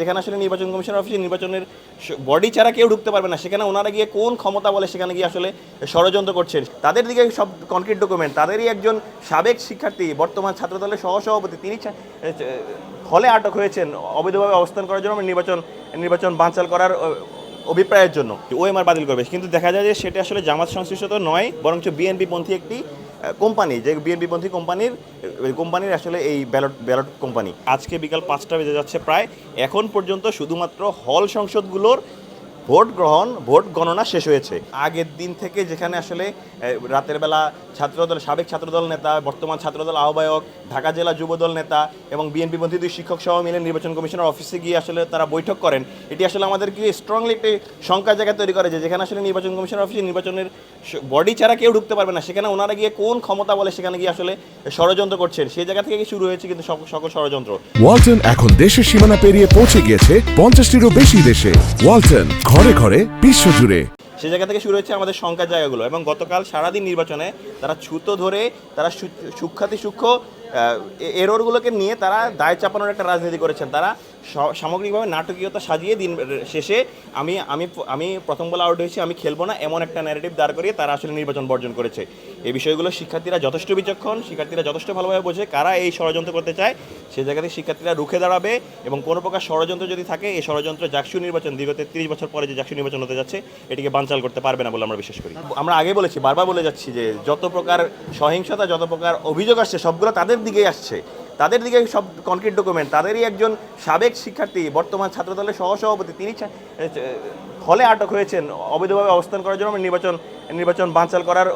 যেখানে আসলে নির্বাচন কমিশনের অফিসে নির্বাচনের বডি ছাড়া কেউ ঢুকতে পারবে না। সেখানে ওনারা গিয়ে কোন ক্ষমতা বলে সেখানে গিয়ে আসলে ষড়যন্ত্র করছেন। তাদের দিকে সব কনক্রিট ডকুমেন্ট তাদেরই একজন সাবেক শিক্ষার্থী, বর্তমান ছাত্রদলের সহসভাপতি, তিনি হলে আটক হয়েছেন অবৈধভাবে অবস্থান করার জন্য নির্বাচন নির্বাচন বানচাল করার অভিপ্রায়ের জন্য। ওএমআর বাতিল করবে। কিন্তু দেখা যায় যে সেটা আসলে জামাত সংশ্লিষ্ট নয়, বরঞ্চ বিএনপি পন্থী একটি কোম্পানি, যে বিএনপি পন্থী কোম্পানির কোম্পানির আসলে এই ব্যালট ব্যালট কোম্পানি। আজকে বিকাল পাঁচটা বেজে যাচ্ছে প্রায়। এখন পর্যন্ত শুধুমাত্র হল সংসদগুলোর ভোট গ্রহণ, ভোট গণনা শেষ হয়েছে। আগের দিন থেকে যেখানে আসলে রাতের বেলা ছাত্রদল, সাবেক ছাত্রদল নেতা, বর্তমান ছাত্রদল আহ্বায়ক, ঢাকা জেলা যুবদল নেতা এবং বিএনপি পন্থী দুই শিক্ষক সহ মিলে নির্বাচন কমিশনের অফিসে গিয়ে আসলে তারা বৈঠক করেন। এটি আসলে আমাদেরকে স্ট্রংলি একটি শঙ্কার জায়গা তৈরি করে যে যেখানে আসলে নির্বাচন কমিশনের অফিসে নির্বাচনের বডি ছাড়া কেউ ঢুকতে পারবে না। সেখানে ওনারা গিয়ে কোন ক্ষমতা বলে সেখানে গিয়ে আসলে ষড়যন্ত্র করছেন, সেই জায়গা থেকে শুরু হয়েছে কিন্তু সক- সকল ষড়যন্ত্র। ওয়ালটন এখন দেশের সীমানা পেরিয়ে পৌঁছে গিয়েছে পঞ্চাশটিরও বেশি দেশে। ওয়ালটন ঘরে ঘরে বিশ্বজুড়ে সে জায়গা থেকে শুরু হচ্ছে আমাদের সংখ্যার জায়গাগুলো এবং গতকাল সারাদিন নির্বাচনে তারা ছুতো ধরে তারা সুখ্যাতি সূক্ষ্ম এরোরগুলোকে নিয়ে তারা দায় চাপানোর একটা রাজনীতি করেছেন। তারা সামগ্রিকভাবে নাটকীয়তা সাজিয়ে দিন শেষে আমি আমি আমি প্রথম বলে আউট হয়েছি, আমি খেলব না, এমন একটা ন্যারেটিভ দাঁড় করিয়ে তারা আসলে নির্বাচন বর্জন করেছে। এই বিষয়গুলো শিক্ষার্থীরা যথেষ্ট বিচক্ষণ, শিক্ষার্থীরা যথেষ্ট ভালোভাবে বোঝে কারা এই ষড়যন্ত্র করতে চায়। সে জায়গাতে শিক্ষার্থীরা রুখে দাঁড়াবে এবং কোনো প্রকার ষড়যন্ত্র যদি থাকে, এই ষড়যন্ত্র জাকসু নির্বাচন দীর্ঘ তেত্রিশ বছর পরে যে জাকসু নির্বাচন হতে যাচ্ছে, এটিকে বানচাল করতে পারবে না বলে আমরা বিশ্বাস করি। আমরা আগে বলেছি, বারবার বলে যাচ্ছি যে যত প্রকার সহিংসতা, যত প্রকার অভিযোগ আসছে, সবগুলো তাদের দিকেই আসছে। তাদের দিকে সব কনক্রিট ডকুমেন্ট তাদেরই একজন সাবেক শিক্ষার্থী, বর্তমান ছাত্রদলের সহসভাপতি, তিনি হলে আটক হয়েছেন, অবৈধভাবে অবস্থান করার জন্য নির্বাচন নির্বাচন বানচাল করার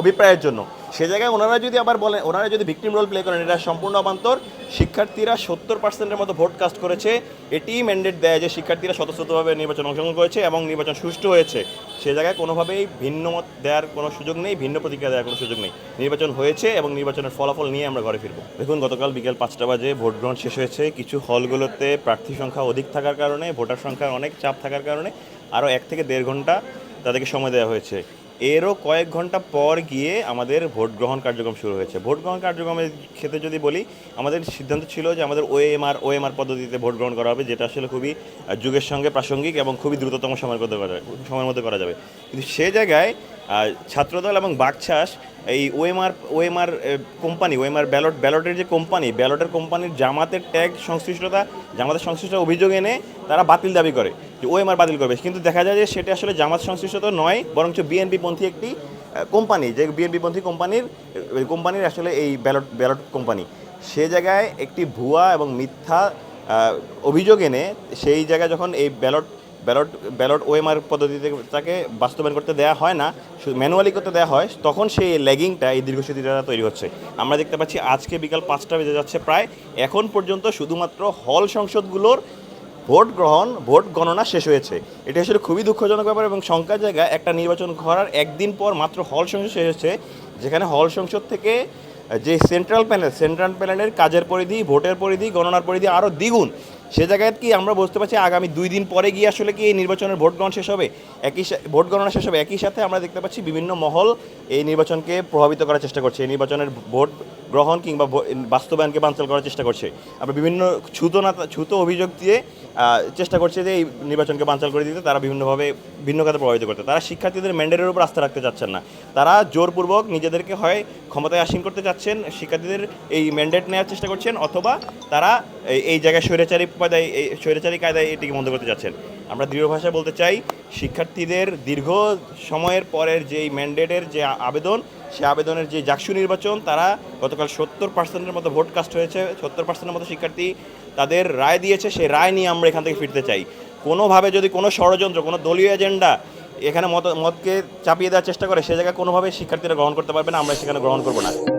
অভিপ্রায়ের জন্য। সে জায়গায় ওনারা যদি আবার বলেন, ওনারা যদি ভিকটিম রোল প্লে করেন, এটা সম্পূর্ণ অবান্তর। শিক্ষার্থীরা সত্তর পার্সেন্টের মতো ভোট কাস্ট করেছে। এটি ম্যান্ডেট দেয় যে শিক্ষার্থীরা স্বতঃস্ফূর্তভাবে নির্বাচন অংশগ্রহণ করেছে এবং নির্বাচন সুষ্ঠু হয়েছে। সে জায়গায় কোনোভাবেই ভিন্ন মত দেওয়ার কোনো সুযোগ নেই, ভিন্ন প্রতিক্রিয়া দেওয়ার কোনো সুযোগ নেই। নির্বাচন হয়েছে এবং নির্বাচনের ফলাফল নিয়ে আমরা ঘরে ফিরবো। দেখুন, গতকাল বিকেল পাঁচটা বাজে ভোট গ্রহণ শেষ হয়েছে। কিছু হলগুলোতে প্রার্থী সংখ্যা অধিক থাকার কারণে, ভোটার সংখ্যার অনেক চাপ থাকার কারণে আরও এক থেকে দেড় ঘণ্টা তাদেরকে সময় দেওয়া হয়েছে। এরও কয়েক ঘণ্টা পর গিয়ে আমাদের ভোট গ্রহণ কার্যক্রম শুরু হয়েছে। ভোট গ্রহণ কার্যক্রমের ক্ষেত্রে যদি বলি, আমাদের সিদ্ধান্ত ছিল যে আমাদের ওএমআর ওএমআর পদ্ধতিতে ভোট গ্রহণ করা হবে, যেটা আসলে খুবই যুগের সঙ্গে প্রাসঙ্গিক এবং খুবই দ্রুততম সময়ের মধ্যে করা সময়ের মধ্যে করা যাবে। কিন্তু সে জায়গায় ছাত্রদল এবং বাকছাস এই OMR OMR company OMR ballot ব্যালটের যে কোম্পানি ব্যালটের কোম্পানির জামাতের ট্যাগ সংশ্লিষ্টতা, জামাতের সংশ্লিষ্ট অভিযোগ এনে তারা বাতিল দাবি করে যে ওএমআর বাতিল করবে। কিন্তু দেখা যায় যে সেটা আসলে জামাত সংশ্লিষ্ট তো নয়, বরঞ্চ বিএনপি পন্থী একটি কোম্পানি যে বিএনপি পন্থী কোম্পানির কোম্পানির আসলে এই ব্যালট ব্যালট কোম্পানি সে জায়গায় একটি ভুয়া এবং মিথ্যা অভিযোগ এনে সেই জায়গায় যখন এই ব্যালট ব্যালট ব্যালট ওএমআর পদ্ধতিতে তাকে বাস্তবায়ন করতে দেওয়া হয় না ম্যানুয়ালি করতে দেওয়া হয়, তখন সেই ল্যাগিংটা এই দীর্ঘসূত্রিতা তৈরি হচ্ছে। আমরা দেখতে পাচ্ছি আজকে বিকাল পাঁচটা বেজে যাচ্ছে প্রায়। এখন পর্যন্ত শুধুমাত্র হল সংসদগুলোর ভোট গ্রহণ, ভোট গণনা শেষ হয়েছে। এটা আসলে খুবই দুঃখজনক ব্যাপার এবং শঙ্কার জায়গায় একটা নির্বাচন করার একদিন পর মাত্র হল সংসদ শেষ হয়েছে, যেখানে হল সংসদ থেকে যে সেন্ট্রাল প্যানেল সেন্ট্রাল প্যানেলের কাজের পরিধি, ভোটের পরিধি, গণনার পরিধি আরও দ্বিগুণ। সে জায়গায় কি আমরা বুঝতে পারছি আগামী দুই দিন পরে গিয়ে আসলে কি এই নির্বাচনের ভোট গ্রহণ শেষ হবে? একই ভোট গণনা শেষ হবে। একই সাথে আমরা দেখতে পাচ্ছি বিভিন্ন মহল এই নির্বাচনকে প্রভাবিত করার চেষ্টা করছে। এই নির্বাচনের ভোট গ্রহণ কিংবা বাস্তবায়নকে বানচাল করার চেষ্টা করছে। আমরা বিভিন্ন ছুতো না ছুতো অভিযোগ দিয়ে চেষ্টা করছে যে এই নির্বাচনকে বানচাল করে দিতে। তারা বিভিন্নভাবে ভিন্ন খাতে প্রভাবিত করতে তারা শিক্ষার্থীদের ম্যান্ডেটের উপর আস্থা রাখতে চাচ্ছেন না। তারা জোরপূর্বক নিজেদেরকে হয় ক্ষমতায় আসীন করতে চাচ্ছেন। শিক্ষার্থীদের এই ম্যান্ডেট নেওয়ার চেষ্টা করছেন। অথবা তারা এই- জায়গায় স্বৈরাচারী কায়দায় এই স্বৈরাচারী কায়দায় এটিকে বন্ধ করতে যাচ্ছেন। আমরা দৃঢ় ভাষায় বলতে চাই, শিক্ষার্থীদের দীর্ঘ সময়ের পরের যেই ম্যান্ডেটের যে আবেদন, সে আবেদনের যে জাকসু নির্বাচন, তারা গতকাল সত্তর পার্সেন্টের মতো ভোট কাস্ট হয়েছে। সত্তর পার্সেন্টের মতো শিক্ষার্থী তাদের রায় দিয়েছে, সেই রায় নিয়ে আমরা এখান থেকে ফিরতে চাই। কোনোভাবে যদি কোনো ষড়যন্ত্র, কোনো দলীয় এজেন্ডা এখানে মত মতকে চাপিয়ে দেওয়ার চেষ্টা করে, সে জায়গায় কোনোভাবে শিক্ষার্থীরা গ্রহণ করতে পারবে না, আমরা সেখানে গ্রহণ করব না।